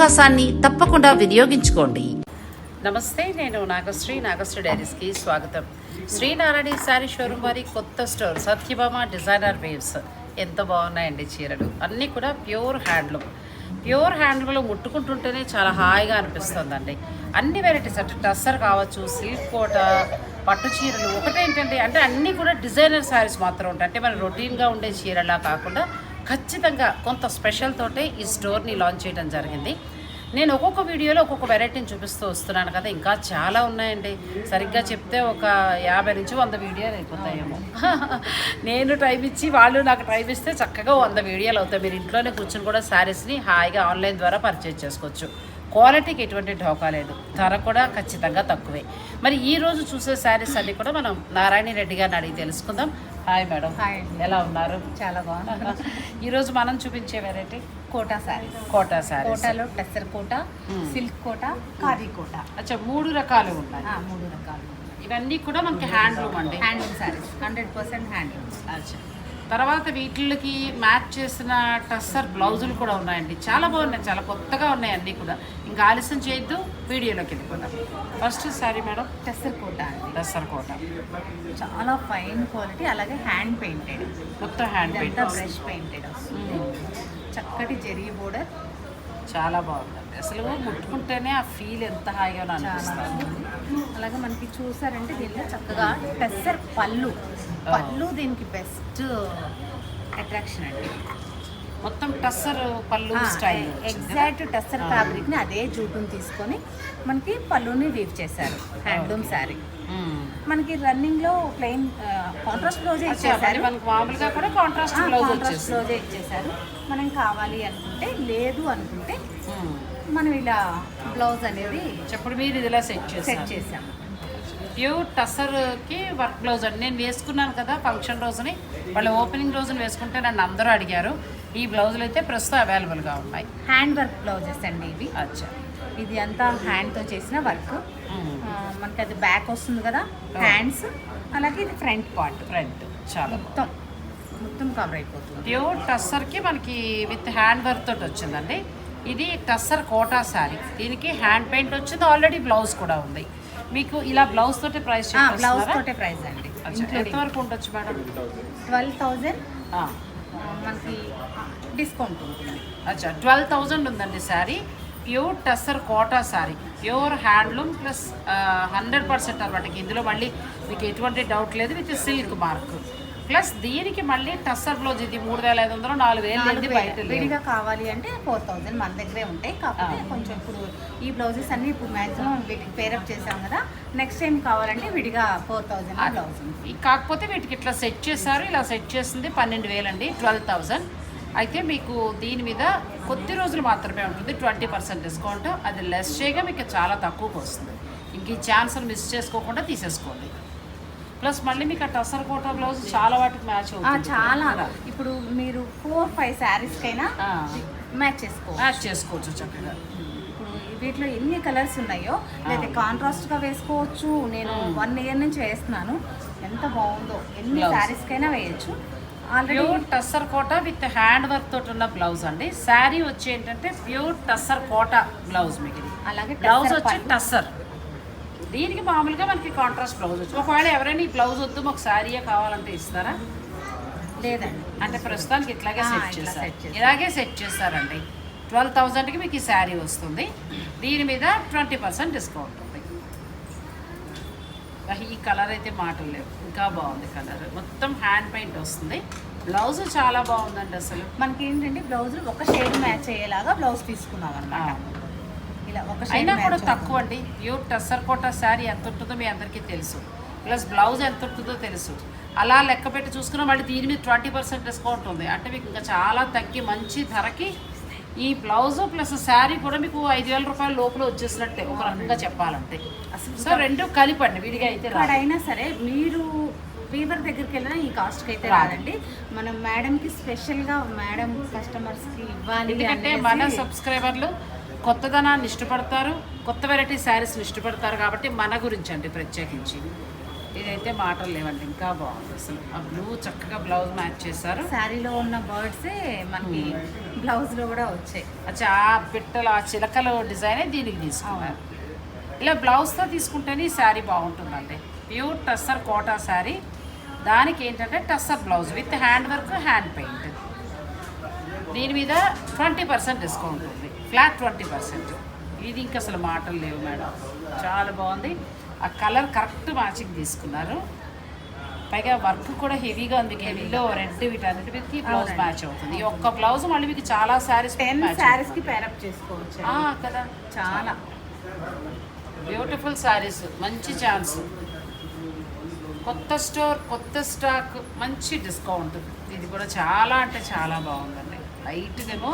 అవకాశాన్ని తప్పకుండా వినియోగించుకోండి. నమస్తే నేను నాగశ్రీ నాగశ్రీ డైరీస్కి స్వాగతం. శ్రీనారాయణ శారీ షోరూమ్ వారి కొత్త స్టోర్ సత్యభామ డిజైనర్ వేవ్స్. ఎంత బాగున్నాయండి చీరలు. అన్నీ కూడా ప్యూర్ హ్యాండ్లూమ్. ప్యూర్ హ్యాండ్లూమ్లో ముట్టుకుంటుంటేనే చాలా హాయిగా అనిపిస్తుందండి. అన్ని వెరైటీస్ అంటే టస్సర్ కావచ్చు సిల్క్ కోట పట్టు చీరలు. ఒకటేంటంటే అంటే అన్నీ కూడా డిజైనర్ శారీస్ మాత్రం ఉంటాయి. అంటే మన రొటీన్గా ఉండే చీరలా కాకుండా ఖచ్చితంగా కొంత స్పెషల్ తోటే ఈ స్టోర్ని లాంచ్ చేయడం జరిగింది. నేను ఒక్కొక్క వీడియోలో ఒక్కొక్క వెరైటీని చూపిస్తూ వస్తున్నాను కదా ఇంకా చాలా ఉన్నాయండి. సరిగ్గా చెప్తే ఒక యాభై నుంచి వంద వీడియోలు అయిపోతాయేమో. నేను టైం ఇచ్చి వాళ్ళు నాకు టైం ఇస్తే చక్కగా వంద వీడియోలు అవుతాయి. మీరు ఇంట్లోనే కూర్చొని కూడా శారీస్ని హాయిగా ఆన్లైన్ ద్వారా పర్చేజ్ చేసుకోవచ్చు. క్వాలిటీకి ఎటువంటి ఢోకా లేదు. ధర కూడా ఖచ్చితంగా తక్కువే. మరి ఈ రోజు చూసే శారీస్ అన్నీ కూడా మనం నారాయణ రెడ్డి గారిని అడిగి తెలుసుకుందాం. Hi madam hi. ఎలా ఉన్నారు? చాలా బాగుంది ఈరోజు మనం చూపించే variety Kota saris Kota saris కోటాలో టెస్సర్ కోట సిల్క్ కోట ఖాదీ కోట. అచ్చా మూడు రకాలు ఉన్నాయి. ఆ, మూడు రకాలు. ఇవన్నీ కూడా మనకి హ్యాండ్లూమ్ అండి. Handloom sarees hundred percent handloom అచ్చా. తర్వాత వీటికి మ్యాచ్ చేసిన టస్సర్ బ్లౌజులు కూడా ఉన్నాయండి. చాలా బాగున్నాయి చాలా కొత్తగా ఉన్నాయి అన్నీ కూడా. ఇంకా ఆలస్యం చేయొద్దు వీడియోలోకి వెళ్ళిపోదాం. First sorry madam tussar Kota అండి. టస్సర్ కోట. చాలా ఫైన్ క్వాలిటీ అలాగే హ్యాండ్ పెయింటెడ్. మొత్తం హ్యాండ్ పెయింట్ బ్రష్ పెయింటెడ్ చక్కటి జరీ బోర్డర్. చాలా బాగుందండి అసలు ముట్టుకుంటేనే ఆ ఫీల్ ఎంత హాయిగా అనిపిస్తుంది. అలాగే మనకి చూసారంటే దీనిలో చక్కగా టెస్సర్ పళ్ళు. పళ్ళు దీనికి బెస్ట్ అట్రాక్షన్ అండి. మొత్తం టస్సర్ పళ్ళు స్టైల్ ఎగ్జాక్ట్ టెస్సర్ ఫ్యాబ్రిక్ని అదే జూటుని తీసుకొని మనకి పళ్ళుని వీవ్ చేశారు. హ్యాండ్లూమ్ శారీ మనకి రన్నింగ్లో ప్లెయిన్ కాంట్రాస్ట్ బ్లౌజ్ ఇచ్చేసారు మనకి మామూలుగా కూడా కాంట్రాస్ట్ బ్లౌజ్ బ్లౌజ్ ఇచ్చేసారు మనం కావాలి అనుకుంటే లేదు అనుకుంటే మనం ఇలా బ్లౌజ్ అనేది చెప్పుడు మీరు ఇదిలా సెట్ సెట్ చేసాము ప్యూర్ టసర్కి వర్క్ బ్లౌజ్ అండి. నేను వేసుకున్నాను కదా ఫంక్షన్ రోజుని. వాళ్ళ ఓపెనింగ్ రోజున వేసుకుంటే నన్ను అందరూ అడిగారు. ఈ బ్లౌజులు అయితే ప్రస్తుతం అవైలబుల్గా ఉన్నాయి. హ్యాండ్ వర్క్ బ్లౌజెస్ అండి ఇవి. అచ్చా. ఇది అంతా హ్యాండ్తో చేసిన వర్క్. మనకి అది బ్యాక్ వస్తుంది కదా. హ్యాండ్స్ అలాగే ఇది ఫ్రంట్ పార్ట్ ఫ్రంట్ చాలా మొత్తం మొత్తం కవర్ అయిపోతుంది. ప్యూర్ టస్సర్కి మనకి విత్ హ్యాండ్ వర్క్ తోటి వచ్చిందండి. ఇది టస్సర్ కోటా శారీ. దీనికి హ్యాండ్ పెయింట్ వచ్చింది ఆల్రెడీ బ్లౌజ్ కూడా ఉంది. మీకు ఇలా బ్లౌజ్ తోటి ప్రైస్ బ్లౌజ్ తోటే ప్రైస్ అండి. ఎంతవరకు ఉండొచ్చు మేడం? Twelve thousand. మనకి డిస్కౌంట్ ఉంటుంది. అచ్చా ట్వెల్వ్ థౌజండ్ ఉందండి saree. Pure tussar Kota saree. Pure handloom plus hundred percent అనమాట ఇందులో మళ్ళీ మీకు ఎటువంటి డౌట్ లేదు విత్ సిల్క్ మార్క్. ప్లస్ దీనికి మళ్ళీ టస్సర్ బ్లౌజ్ ఇది మూడు వేల ఐదు వందలు నాలుగు వేలు. బయట విడిగా కావాలి అంటే ఫోర్ థౌజండ్ మన దగ్గరే ఉంటాయి. కాకపోతే కొంచెం ఇప్పుడు ఈ బ్లౌజెస్ అన్ని ఇప్పుడు మాక్సిమం వీటికి పేరప్ చేసాం కదా నెక్స్ట్ టైం కావాలంటే విడిగా ఫోర్ థౌజండ్ బ్లౌజ్ కాకపోతే వీటికి ఇట్లా సెట్ చేశారు ఇలా సెట్ చేసింది పన్నెండు వేలండి ట్వెల్వ్ థౌజండ్ అయితే మీకు దీని మీద కొద్ది రోజులు మాత్రమే ఉంటుంది ట్వంటీ పర్సెంట్ డిస్కౌంట్ అది లెస్ చేయగా మీకు చాలా తక్కువకి వస్తుంది. ఇంక ఈ ఛాన్స్ మిస్ చేసుకోకుండా తీసేసుకోండి. ప్లస్ మళ్ళీ మీకు ఆ టసర్ కోటా బ్లౌజ్ చాలా వాటికి మ్యాచ్ అవుతుంది. చాలా. ఇప్పుడు మీరు ఫోర్ ఫైవ్ శారీస్ కైనా. మ్యాచ్ చేసుకో మ్యాచ్ చేసుకోవచ్చు చక్కగా. వీటిలో ఎన్ని కలర్స్ ఉన్నాయో లేదా కాంట్రాస్ట్గా వేసుకోవచ్చు. నేను వన్ ఇయర్ నుంచి వేస్తున్నాను. ఎంత బాగుందో. ఎన్ని Blouse. శారీస్ కైనా వేయచ్చు. Pure tussar Kota with hand work తోటి ఉన్న బ్లౌజ్ అండి. శారీ వచ్చి ఏంటంటే ప్యూర్ టస్సర్ కోట బ్లౌజ్ మీకు అలాగే బ్లౌజ్ వచ్చి. టస్సర్. దీనికి మామూలుగా మనకి కాంట్రాస్ట్ బ్లౌజ్ వచ్చి ఒకవేళ ఎవరైనా ఈ బ్లౌజ్ వద్దు మాకు శారీయే కావాలంటే ఇస్తారా? లేదండి. అంటే ప్రస్తుతానికి ఇట్లాగే సెట్ చేస్తారు. ఇలాగే సెట్ చేస్తారండి ట్వెల్వ్ థౌజండ్కి మీకు ఈ శారీ వస్తుంది. దీని మీద ట్వంటీ పర్సెంట్ డిస్కౌంట్ ఉంది. ఈ కలర్ అయితే మాటలు లేవు. ఇంకా బాగుంది కలర్ మొత్తం హ్యాండ్ పెయింట్ వస్తుంది. బ్లౌజ్ చాలా బాగుందండి అసలు. మనకి ఏంటంటే బ్లౌజ్ ఒక షేడ్ మ్యాచ్ అయ్యేలాగా బ్లౌజ్ తీసుకున్నాం అనమాట అయినా కూడా తక్కువ అండి ప్యూర్ టస్సర్ కోట శారీ ఎంత ఉంటుందో మీ అందరికీ తెలుసు. ప్లస్ బ్లౌజ్ ఎంత ఉంటుందో తెలుసు. అలా లెక్క పెట్టి చూసుకున్నా మళ్ళీ దీని మీద ట్వంటీ పర్సెంట్ డిస్కౌంట్ ఉంది. అంటే మీకు ఇంకా చాలా తగ్గి మంచి ధరకి ఈ బ్లౌజ్ ప్లస్ శారీ కూడా మీకు ఐదు వేల రూపాయల లోపల వచ్చేసినట్టే ఒక రకంగా చెప్పాలంటే. సో రెండు కలిపండి విడిగా అయితే. ఎక్కడైనా సరే మీరు వీవర్ దగ్గరికి వెళ్ళినా ఈ కాస్ట్కి అయితే రాదండి. మనం మేడంకి స్పెషల్గా మేడం కస్టమర్స్కి ఇవ్వాలి ఎందుకంటే మన సబ్స్క్రైబర్లు కొత్తదనాన్ని ఇష్టపడతారు కొత్త వెరైటీ శారీస్ని ఇష్టపడతారు కాబట్టి మన గురించి అండి ప్రత్యేకించి. ఇదైతే మాటలు లేవండి ఇంకా బాగుంది అసలు. ఆ బ్లూ చక్కగా బ్లౌజ్ మ్యాచ్ చేశారు. శారీలో ఉన్న బర్డ్సే మనకి బ్లౌజ్లో కూడా వచ్చాయి. అచ్చా ఆ పిట్టలు ఆ చిలకలు డిజైనే దీనికి తీసుకున్నారు. ఇలా బ్లౌజ్తో తీసుకుంటేనే ఈ శారీ బాగుంటుందండి. ప్యూర్ టస్సర్ కోటా శారీ దానికి ఏంటంటే tussar blouse with hand work hand paint దీని మీద ట్వంటీ పర్సెంట్ డిస్కౌంట్ ఉంది. Flat twenty percent. ఇది ఇంకా అసలు మాటలు లేవు మేడం. చాలా బాగుంది. ఆ కలర్ కరెక్ట్ మ్యాచింగ్ తీసుకున్నారు. పైగా వర్క్ కూడా హెవీగా ఉంది. హెవీలో రెడ్ వీటన్నిటి మీదకి బ్లౌజ్. మ్యాచ్ అవుతుంది. ఈ ఒక్క బ్లౌజ్ మళ్ళీ మీకు చాలా శారీస్ టెన్ శారీస్కి పేరప్ చేసుకోవచ్చు. కదా. చాలా. బ్యూటిఫుల్ శారీస్ మంచి ఛాన్స్ కొత్త స్టోర్ కొత్త స్టాక్ మంచి డిస్కౌంట్ ఇది కూడా చాలా అంటే చాలా బాగుందండి. లైట్గాను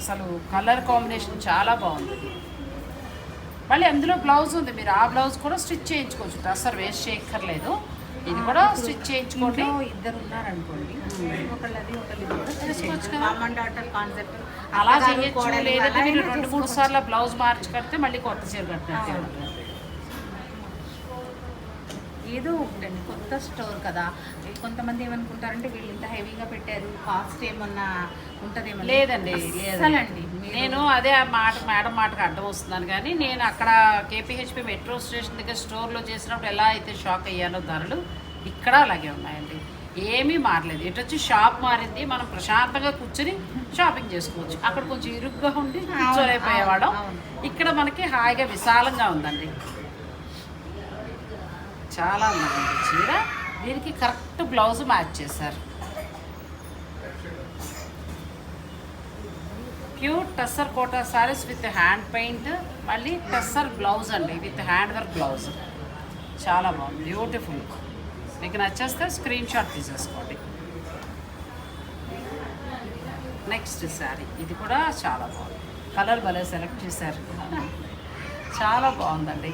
అసలు కలర్ కాంబినేషన్ చాలా బాగుంది. మళ్ళీ అందులో బ్లౌజ్ ఉంది. మీరు ఆ బ్లౌజ్ కూడా స్టిచ్ చేయించుకోవచ్చు. టసర్ వేస్ట్ చేయక్కర్లేదు. ఇది కూడా స్టిచ్ చేయించుకోండి. ఇద్దరు ఉన్నారనుకోండి కాన్సెప్ట్ అలా చేయొచ్చు. లేదంటే మీరు రెండు మూడు సార్లు బ్లౌజ్ మార్చి కడితే మళ్ళీ కొత్త చీర కట్టినట్టే ఏదో ఒకటండి కొత్త స్టోర్ కదా. కొంతమంది ఏమనుకుంటారంటే వీళ్ళు ఇంత హెవీగా పెట్టారు కాస్ట్ ఏమన్నా ఉంటుందేమో లేదండి అస్సలండి లేదు నేను అదే ఆ మాట మేడం మాటకు అడ్డం వస్తున్నాను కానీ నేను అక్కడ కేపీహెచ్పి మెట్రో స్టేషన్ దగ్గర స్టోర్లో చేసినప్పుడు ఎలా అయితే షాక్ అయ్యానో ధరలు ఇక్కడ అలాగే ఉన్నాయండి. ఏమీ మారలేదు. ఎటు వచ్చి షాప్ మారింది మనం ప్రశాంతంగా కూర్చొని షాపింగ్ చేసుకోవచ్చు. అక్కడ కొంచెం ఇరుగ్గా ఉండి కూర్చోలేకపోయేవాళ్ళం. అవును. ఇక్కడ మనకి హాయిగా విశాలంగా ఉందండి. చాలా ఉందండి చీర దీనికి కరెక్ట్ బ్లౌజ్ మ్యాచ్ చేశారు. Pure tussar Kota sarees with hand paint మళ్ళీ టస్సర్ బ్లౌజ్ అండి విత్ హ్యాండ్ వర్క్ బ్లౌజ్. చాలా బాగుంది బ్యూటిఫుల్. మీకు నచ్చేస్తే స్క్రీన్ షాట్ తీసేసుకోండి. నెక్స్ట్ శారీ ఇది కూడా చాలా బాగుంది. కలర్ భలే సెలెక్ట్ చేశారు. చాలా బాగుందండి.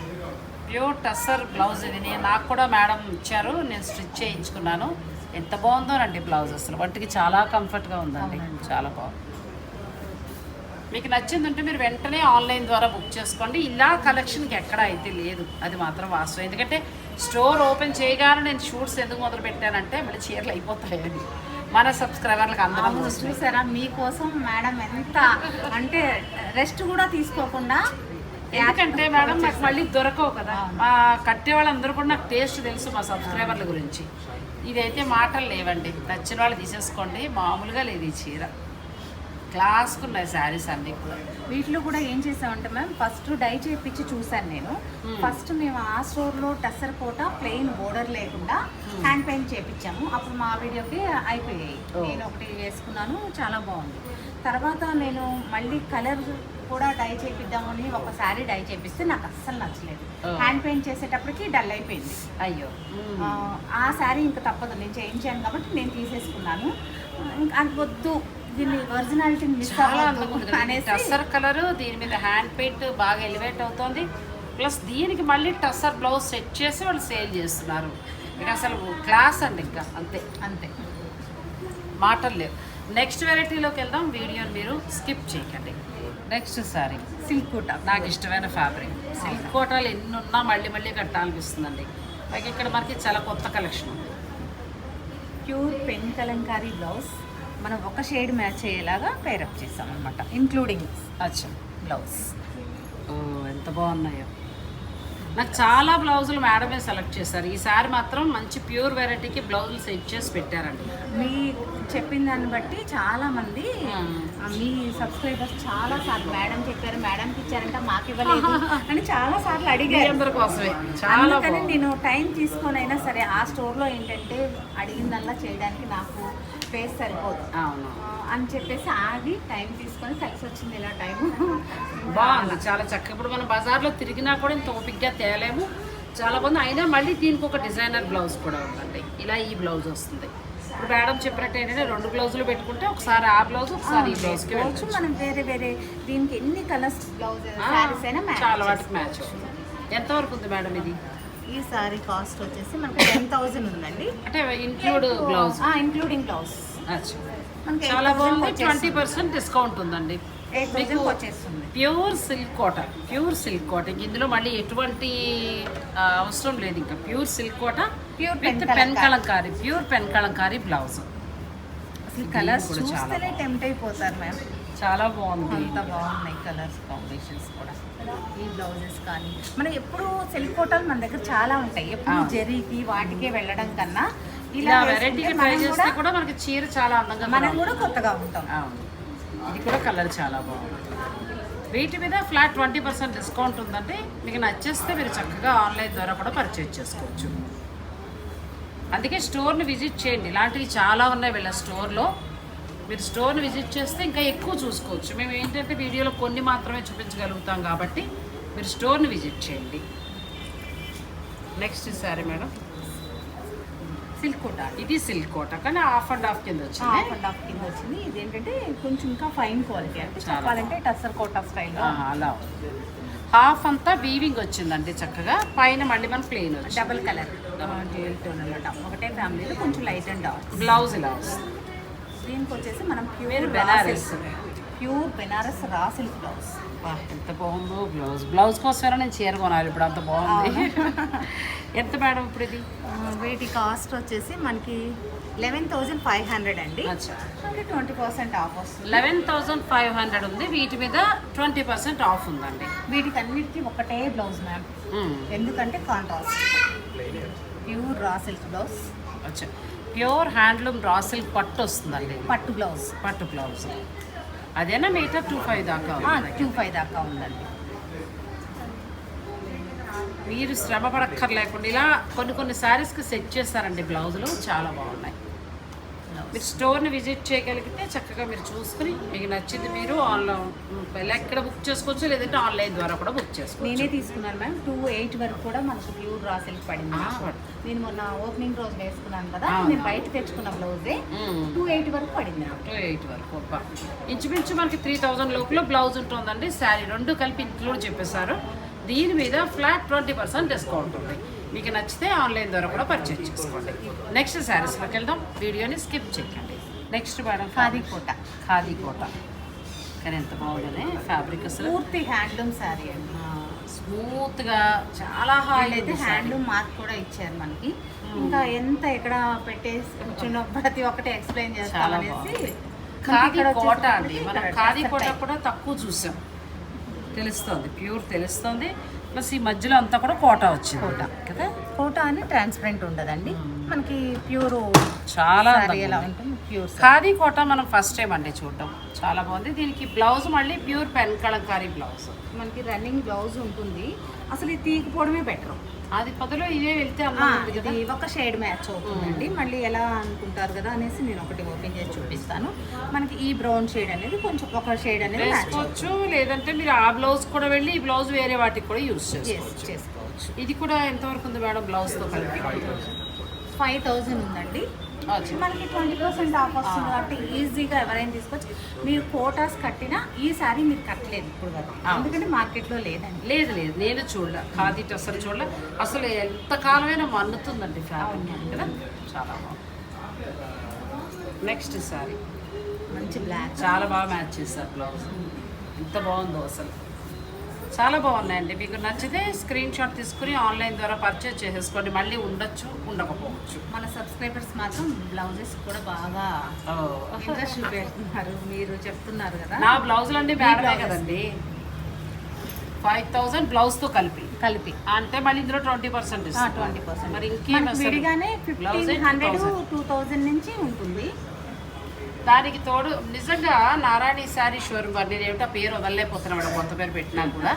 ప్యూర్ టస్సర్ బ్లౌజ్ ఇది. నేను నాకు కూడా మేడం ఇచ్చారు. నేను స్టిచ్ చేయించుకున్నాను. ఎంత బాగుందోనండి బ్లౌజ్ అసలు. వాటికి చాలా కంఫర్ట్గా ఉందండి. చాలా బాగుంది. మీకు నచ్చిందంటే మీరు వెంటనే ఆన్లైన్ ద్వారా బుక్ చేసుకోండి. ఇలా కలెక్షన్కి ఎక్కడ అయితే లేదు. అది మాత్రం వాస్తవం. ఎందుకంటే స్టోర్ ఓపెన్ చేయగానే నేను షూట్స్ ఎందుకు మొదలు పెట్టానంటే మళ్ళీ చీరలు అయిపోతాయని మన సబ్స్క్రైబర్లకు అందరం చూసారా? మీకోసం మేడం ఎంత అంటే రెస్ట్ కూడా తీసుకోకుండా ఎందుకంటే మేడం నాకు మళ్ళీ దొరకవు కదా. మా కట్టే వాళ్ళందరూ కూడా నాకు టేస్ట్ తెలుసు మా సబ్స్క్రైబర్ల గురించి. ఇదైతే మాటలు లేవండి. నచ్చిన వాళ్ళు తీసేసుకోండి. మామూలుగా లేదు ఈ చీర. క్లాస్కు ఉన్నాయి శారీస్ అన్నీ కూడా. వీటిలో కూడా ఏం చేసామంటే మ్యామ్ ఫస్ట్ డై చేయించి చూసాను నేను. ఫస్ట్ మేము ఆ స్టోర్లో టస్సర్ కోట ప్లెయిన్ బోర్డర్ లేకుండా హ్యాండ్ పెయింట్ చేపించాము. అప్పుడు మా వీడియోకి అయిపోయాయి. నేను ఒకటి వేసుకున్నాను చాలా బాగుంది. తర్వాత నేను మళ్ళీ కలర్ కూడా డై చేపిద్దామని ఒక శారీ డై చేపిస్తే నాకు అస్సలు నచ్చలేదు. హ్యాండ్ పెయింట్ చేసేటప్పటికి డల్ అయిపోయింది. అయ్యో. ఆ, ఆ శారీ ఇంకా తప్పదు. నేను చేయించాను కాబట్టి నేను తీసేసుకున్నాను. ఇంకా అది వద్దు. దీన్ని ఒరిజినాలిటీని మిస్ టస్సర్ కలర్ దీని మీద హ్యాండ్ పెయింట్ బాగా ఎలివేట్ అవుతుంది. ప్లస్ దీనికి మళ్ళీ టస్సర్ బ్లౌజ్ సెట్ చేసి వాళ్ళు సేల్ చేస్తున్నారు. ఇక అసలు క్లాస్ అండి ఇంకా అంతే. అంతే. మాటలు లేవు. నెక్స్ట్ వెరైటీలోకి వెళ్దాం. వీడియోని మీరు స్కిప్ చేయకండి. Next sari silk Kota. నాకు ఇష్టమైన ఫ్యాబ్రిక్ సిల్క్ కోటాలు ఎన్ని ఉన్నా మళ్ళీ మళ్ళీ కట్టాలనిపిస్తుందండి. పైగా ఇక్కడ మనకి చాలా కొత్త కలెక్షన్ ఉంది. ప్యూర్ పెన్ కలంకారీ బ్లౌజ్ మనం ఒక షేడ్ మ్యాచ్ అయ్యేలాగా పేరప్ చేసాం అనమాట ఇంక్లూడింగ్ అచ్చా బ్లౌజ్ ఓ ఎంత బాగున్నాయో. నాకు చాలా బ్లౌజులు మేడమే సెలెక్ట్ చేశారు. ఈసారి మాత్రం మంచి ప్యూర్ వెరైటీకి బ్లౌజులు సెట్ చేసి పెట్టారండి. మీ చెప్పిన దాన్ని బట్టి చాలా మంది ఆ. ఆ, మీ సబ్స్క్రైబర్స్ చాలా సార్లు మేడం చెప్పారు మేడంకి ఇచ్చారంట మాకు ఇవ్వలేదు అని చాలా సార్లు అడిగారు. కోసమే. చాలా అందుకని నేను టైం తీసుకొని అయినా సరే ఆ స్టోర్లో ఏంటంటే అడిగిందల్లా చేయడానికి నాకు స్పేస్ సరిపోదు. అని చెప్పేసి ఆగి టైం తీసుకొని కలిసి వచ్చింది ఇలా టైం బాగుంది. చాలా చక్కగా. ఇప్పుడు మనం బజార్లో తిరిగినా కూడా ఇంత ఓపిక్గా తేలేము. చాలా బాగుంది. అయినా మళ్ళీ దీనికి ఒక డిజైనర్ బ్లౌజ్ కూడా ఉందండి. ఇలా ఈ బ్లౌజ్ వస్తుంది. ఇప్పుడు మేడం చెప్పినట్టు ఏంటంటే రెండు బ్లౌజులు పెట్టుకుంటే ఒకసారి ఆ బ్లౌజ్ ఒకసారి ఈ మనం వేరే వేరే దీనికి ఎన్ని కలర్స్ బ్లౌజ్ అయినా చాలా వాటికి. మ్యాచ్ అవుతుంది. ఎంతవరకు ఉంది మేడం ఇది? ఈ సారీ కాస్ట్ వచ్చేసి మనకి టెన్ థౌసండ్ ఉందండి. అంటే ఇంక్లూడ్ బ్లౌజ్ ఇంక్లూడింగ్ బ్లౌజ్ చాలా 8,000 బాగుంది. ట్వంటీ పర్సెంట్ డిస్కౌంట్ ఉందండి. Pure silk Kota pure silk Kota ఇందులో మళ్ళీ ఎటువంటి అవసరం లేదు ఇంకా. Pure silk Kota Pure with pen Kalamkari. Pure pen Kalamkari blouse. అసలు కలర్స్ చూస్తేనే టెంప్ట్ అయిపోతారు మ్యామ్. చాలా బాగుంది. అంత బాగున్నాయి కలర్స్ కాంబినేషన్స్ కూడా. ఈ బ్లౌజెస్ కానీ మనం ఎప్పుడు సిల్క్ కోటలు మన దగ్గర చాలా ఉంటాయి. ఎప్పుడు ఆ. జరీకి వాటికే వెళ్ళడం కన్నా ఇలా వెరైటీగా మనం ట్రై చేస్తే కూడా- మనకి చీర చాలా అందంగా మనం కూడా కొత్తగా ఉంటాం. ఇది కూడా కలర్ చాలా బాగుంది. వీటి మీద ఫ్లాట్ ట్వంటీ పర్సెంట్ డిస్కౌంట్ ఉందంటే మీకు నచ్చేస్తే మీరు చక్కగా ఆన్లైన్ ద్వారా కూడా పర్చేజ్ చేసుకోవచ్చు. అందుకే స్టోర్ని విజిట్ చేయండి. ఇలాంటివి చాలా ఉన్నాయి వీళ్ళ స్టోర్లో. మీరు స్టోర్ని విజిట్ చేస్తే ఇంకా ఎక్కువ చూసుకోవచ్చు. మేము ఏంటంటే వీడియోలో కొన్ని మాత్రమే చూపించగలుగుతాం కాబట్టి మీరు స్టోర్ని విజిట్ చేయండి. Next sari madam. Silk Kota. ఇది సిల్క్ కోట కానీ హాఫ్ అండ్ హాఫ్ కింద వచ్చింది. హాఫ్ అండ్ హాఫ్ కింద వచ్చింది. ఇదేంటంటే కొంచెం ఇంకా ఫైన్ క్వాలిటీ. అంటే చెప్పాలంటే టస్సర్ కోటా స్టైల్లో. ఆహా, అలా హాఫ్ అంతా వీవింగ్ వచ్చిందండి చక్కగా. పైన మళ్ళీ మన plain double colour dual tone అనమాట ఒకటే ఫ్యామిలీలో కొంచెం లైట్ అండ్ డార్క్ బ్లౌజ్ ఇలా వస్తుంది. దీనికి వచ్చేసి మనం ప్యూర్ బెనారస్ ప్యూర్ బెనారస్ రా సిల్క్ బ్లౌజ్ ఎంత బాగుందో బ్లౌజ్ బ్లౌజ్ కోసమైనా నేను చీర కొనాలి ఇప్పుడు అంత బాగుంది. ఎంత మేడం ఇప్పుడు ఇది? వీటి కాస్ట్ వచ్చేసి మనకి లెవెన్ థౌజండ్ ఫైవ్ హండ్రెడ్ అండి. మనకి ట్వంటీ పర్సెంట్ ఆఫ్ వస్తుంది. లెవెన్ థౌజండ్ ఫైవ్ హండ్రెడ్ ఉంది. వీటి మీద ట్వంటీ పర్సెంట్ ఆఫ్ ఉందండి. వీటికి అన్నిటికీ ఒకటే బ్లౌజ్ మ్యామ్. ఎందుకంటే contrast pure raw silk blouse అచ్చా. ప్యూర్ హ్యాండ్లూమ్ రా సిల్క్ పట్టు వస్తుందండి. పట్టు బ్లౌజ్ పట్టు బ్లౌజ్ అదేనా మీటర్? టూ ఫైవ్ దాకా టూ ఫైవ్ దాకా ఉందండి. మీరు శ్రమ పడక్కర్లేకుండా ఇలా కొన్ని కొన్ని శారీస్కి సెట్ చేస్తారండి బ్లౌజులు చాలా బాగున్నాయి. మీరు స్టోర్ని విజిట్ చేయగలిగితే చక్కగా మీరు చూసుకుని మీకు నచ్చింది మీరు ఆన్లైన్ ఎక్కడ బుక్ చేసుకోవచ్చు లేదంటే ఆన్లైన్ ద్వారా కూడా బుక్ చేసుకోవచ్చు. నేనే తీసుకున్నాను మ్యామ్ టూ ఎయిట్ వరకు కూడా మనకు ప్యూర్ రా సిల్క్ పడింది. నేను మొన్న ఓపెనింగ్ రోజు వేసుకున్నాను కదా. నేను బయట తెచ్చుకున్న బ్లౌజే టూ ఎయిట్ వరకు పడింది టూ ఎయిట్ వరకు ఇంచుమించు మనకి త్రీ థౌజండ్ లోపల బ్లౌజ్ ఉంటుందండి శారీ రెండు కలిపి ఇంక్లూడ్ చెప్పేశారు దీని మీద ఫ్లాట్ ట్వంటీ పర్సెంట్ డిస్కౌంట్ ఉంది. మీకు నచ్చితే ఆన్లైన్ ద్వారా కూడా పర్చేజ్ చేసుకోండి. నెక్స్ట్ శారీస్లోకి వెళ్దాం. వీడియోని స్కిప్ చేయకండి. Next madam khadi Kota. Khadi Kota. కానీ ఎంత బాగుందనే ఫ్యాబ్రిక్ అసలు. పూర్తి హ్యాండ్లూమ్ శారీ అండి. స్మూత్గా చాలా హాయి అయితే హ్యాండ్లూమ్ మార్క్ కూడా ఇచ్చారు మనకి. ఇంకా ఎంత ఎక్కడ పెట్టేసి కూర్చున్న ప్రతి ఒక్కటి ఎక్స్ప్లెయిన్ చేస్తాం అనేసి ఖాదీ కోట అండి. మనం ఖాదీ కోట. కూడా తక్కువ చూసాం. తెలుస్తుంది ప్యూర్ తెలుస్తుంది. ప్లస్ ఈ మధ్యలో అంతా కూడా కోట వచ్చింది. కోట. కదా? కోట అని ట్రాన్స్పరెంట్ ఉండదండి. మనకి ప్యూర్ చాలా ప్యూర్ ఖాదీ కోట మనం ఫస్ట్ టైం అండి చూడటం చాలా బాగుంది. దీనికి బ్లౌజ్ మళ్ళీ ప్యూర్ పెన్ కలంకారీ బ్లౌజ్ మనకి రన్నింగ్ బ్లౌజ్ ఉంటుంది. అసలు ఇది తీయకపోవడమే బెటర్ అది పదలో ఇవే వెళ్తే ఇది ఒక షేడ్ మ్యాచ్ అవుతుందండి. మళ్ళీ ఎలా అనుకుంటారు కదా అనేసి నేను ఒకటి ఓపెన్ చేసి చూపిస్తాను. మనకి ఈ బ్రౌన్ షేడ్ అనేది కొంచెం ఒక షేడ్ అనేది వేసుకోవచ్చు లేదంటే మీరు ఆ బ్లౌజ్ కూడా వెళ్ళి ఈ బ్లౌజ్ వేరే వాటికి కూడా యూస్ చేసుకోవచ్చు. చేసుకోవచ్చు. ఇది కూడా ఎంతవరకు ఉంది మేడం బ్లౌజ్తో కలిపి? ఫైవ్ థౌజండ్ ఉందండి. మనకి ట్వంటీ పర్సెంట్ ఆఫ్ వస్తుంది కాబట్టి ఈజీగా ఎవరైనా తీసుకోవచ్చు. మీరు కోటాస్ కట్టినా ఈ సారీ మీరు కట్టలేదు ఇప్పుడు ఆ. ఎందుకంటే మార్కెట్లో లేదండి. లేదు లేదు. నేను చూడలే. ఖాదీ అసలు చూడలే. అసలు ఎంత కాలమైనా మన్నుతుందండి ఫ్యాబ్రిక్ కదా. చాలా బాగుంది. నెక్స్ట్ సారీ మంచి బ్లాక్ చాలా బాగా మ్యాచ్ చేశారు బ్లౌజ్. ఎంత బాగుందో అసలు. చాలా బాగున్నాయండి. మీకు నచ్చితే స్క్రీన్ షాట్ తీసుకుని ఆన్లైన్ ద్వారా పర్చేజ్ చేసేసుకోండి. మళ్ళీ ఉండొచ్చు ఉండకపోవచ్చు. మన సబ్స్క్రైబర్స్ మాత్రం బ్లౌజెస్ కూడా బాగా. ఇంట్రెస్ట్ చూపెడుతున్నారు. మీరు చెప్తున్నారు కదా. నా బ్లౌజులు అన్నీ మేడమే. కదండి. ఫైవ్ థౌజండ్ బ్లౌజ్తో కలిపి. కలిపి. అంటే మళ్ళీ ఇందులో ట్వంటీ పర్సెంట్ ట్వంటీ పర్సెంట్ మరి ఇంకేం? విడిగానే ఫిఫ్టీన్ హండ్రెడ్ 2000. టూ థౌజండ్ నుంచి ఉంటుంది. దానికి తోడు నిజంగా నారాయణ శారీ షోరూమ్ వారు నేను ఏమిటో పేరు వదలలేకపోతున్నాడు కొత్త పేరు పెట్టినా కూడా.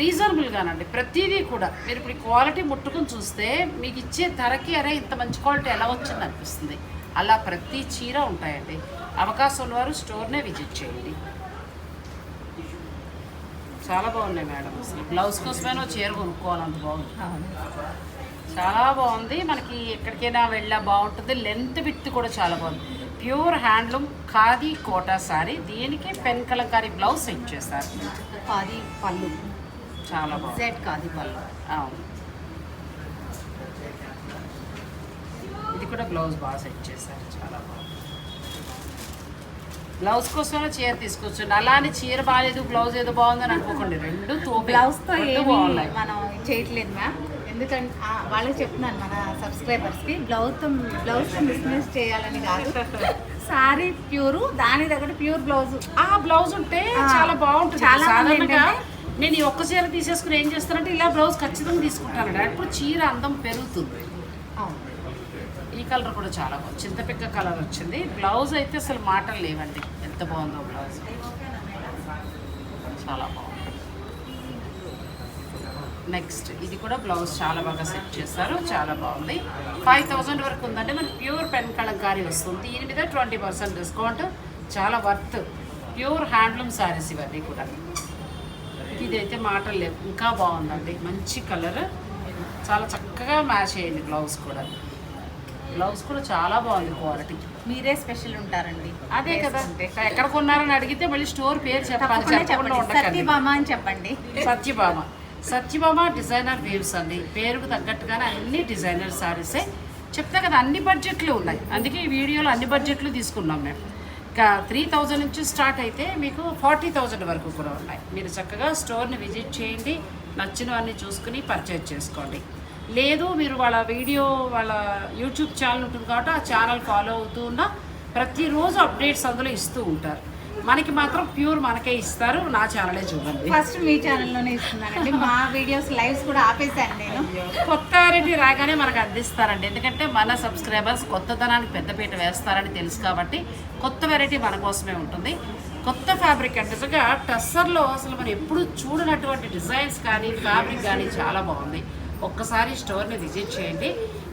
రీజనబుల్గానండి ప్రతిదీ కూడా. మీరు ఇప్పుడు క్వాలిటీ ముట్టుకుని చూస్తే మీకు ఇచ్చే ధరకి అరే ఇంత మంచి క్వాలిటీ ఎలా వచ్చింది అనిపిస్తుంది. అలా ప్రతి చీర ఉంటాయండి. అవకాశం ఉన్నవారు స్టోర్నే విజిట్ చేయండి. చాలా బాగున్నాయి మేడం. అసలు బ్లౌజ్ కోసమైనా చీర కొనుక్కోవాలి అంత బాగుంది. చాలా బాగుంది. మనకి ఎక్కడికైనా వెళ్ళా బాగుంటుంది. లెంత్ విత్ కూడా చాలా బాగుంది. Pure handloom khadi Kota sari. దీనికి పెన్ కలంకారీ బ్లౌజ్ సెట్ చేస్తారు కాది పళ్ళు. చాలా బాగుంది. సెట్ కాది పళ్ళు. అవును. ఇది కూడా బ్లౌజ్ బాగా సెట్ చేశారు. చాలా బాగుంది. బ్లౌజ్ కోసమైనా చీర తీసుకొచ్చండి. అలానే చీర బాగాలేదు బ్లౌజ్ ఏదో బాగుందని అనుకోకండి. రెండు తోపే. బ్లౌజ్తో రెండు ఏమి బాగున్నాయి. మనం చేయట్లేదు మ్యామ్. ఎందుకంటే వాళ్ళకి చెప్తున్నాను మన సబ్స్క్రైబర్స్కి బ్లౌజ్ బ్లౌజ్ బిజినెస్ చేయాలని కాదు. సారీ ప్యూర్ దాని దగ్గర ప్యూర్ బ్లౌజ్. ఆ బ్లౌజ్ ఉంటే చాలా బాగుంటుంది. చాలా సాధారణంగా నేను ఈ ఒక్క చీర తీసేసుకుని ఏం చేస్తానంటే ఇలా బ్లౌజ్ ఖచ్చితంగా తీసుకుంటానండి అప్పుడు చీర అందం పెరుగుతుంది. ఈ కలర్ కూడా చాలా బాగుంది. చింతపిక్క కలర్ వచ్చింది. బ్లౌజ్ అయితే అసలు మాటలు లేవండి. ఎంత బాగుందో బ్లౌజ్. చాలా బాగుంది. నెక్స్ట్ ఇది కూడా బ్లౌజ్ చాలా బాగా సెట్ చేస్తారు చాలా బాగుంది. ఫైవ్ థౌజండ్ వరకు ఉందంటే మనకి ప్యూర్ పెన్ కలంకారీ వస్తుంది. దీని మీద ట్వంటీ పర్సెంట్ డిస్కౌంట్ చాలా వర్త్ ప్యూర్ హ్యాండ్లూమ్ శారీస్ ఇవన్నీ కూడా. ఇదైతే మాటలు లేవు ఇంకా బాగుందండి. మంచి కలర్ చాలా చక్కగా మ్యాచ్ అయ్యింది బ్లౌజ్ కూడా. బ్లౌజ్ కూడా చాలా బాగుంది క్వాలిటీ మీరే స్పెషల్ ఉంటారండి. అదే కదా. ఎక్కడ కొన్నారని అడిగితే మళ్ళీ స్టోర్ పేరు చెప్పాలి చెప్పకుండా ఉండకండి. సత్యభామ అని చెప్పండి. సత్యభామ. సత్యభామ డిజైనర్ వేవ్స్ అండి. పేరుకు తగ్గట్టుగానే అన్ని డిజైనర్ శారీసే చెప్తా కదా అన్ని బడ్జెట్లు ఉన్నాయి. అందుకే ఈ వీడియోలో అన్ని బడ్జెట్లు తీసుకున్నాం మేము. ఇంకా త్రీ థౌజండ్ నుంచి స్టార్ట్ అయితే మీకు ఫార్టీ థౌజండ్ వరకు కూడా ఉన్నాయి. మీరు చక్కగా స్టోర్ని విజిట్ చేయండి నచ్చినవన్నీ చూసుకుని పర్చేజ్ చేసుకోండి. లేదు మీరు వాళ్ళ వీడియో వాళ్ళ యూట్యూబ్ ఛానల్ ఉంటుంది కాబట్టి ఆ ఛానల్ ఫాలో అవుతూ ఉన్న ప్రతిరోజు అప్డేట్స్ అందులో ఇస్తూ ఉంటారు. మనకి మాత్రం ప్యూర్ మనకే ఇస్తారు. నా ఛానలే చూడండి. ఫస్ట్ మీ ఛానల్లోనే ఇస్తున్నానండి. మా వీడియోస్ లైవ్స్ కూడా ఆపేశాను నేను. కొత్త వెరైటీ రాగానే మనకు అందిస్తారండి. ఎందుకంటే మన సబ్స్క్రైబర్స్ కొత్తదనానికి పెద్దపీట వేస్తారని తెలుసు కాబట్టి కొత్త వెరైటీ మన కోసమే ఉంటుంది. కొత్త ఫ్యాబ్రిక్ అంటే నిజంగా టస్సర్లో అసలు మనం ఎప్పుడు చూడనటువంటి డిజైన్స్ కానీ ఫ్యాబ్రిక్ కానీ చాలా బాగుంది. ఒక్కసారి స్టోర్ని విజిట్ చేయండి.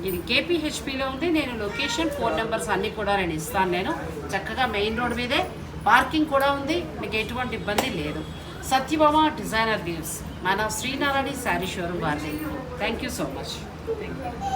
ఇది కేపీహెచ్పిలో ఉంది. నేను లొకేషన్ ఫోన్ నెంబర్స్ అన్నీ కూడా నేను ఇస్తాను నేను. చక్కగా మెయిన్ రోడ్ మీదే. పార్కింగ్ కూడా ఉంది. మీకు ఎటువంటి ఇబ్బంది లేదు. సత్యభామ డిజైనర్ వ్యూస్ మన శ్రీనారాయణ శారీ షోరూమ్ వారిది. Thank you so much thank you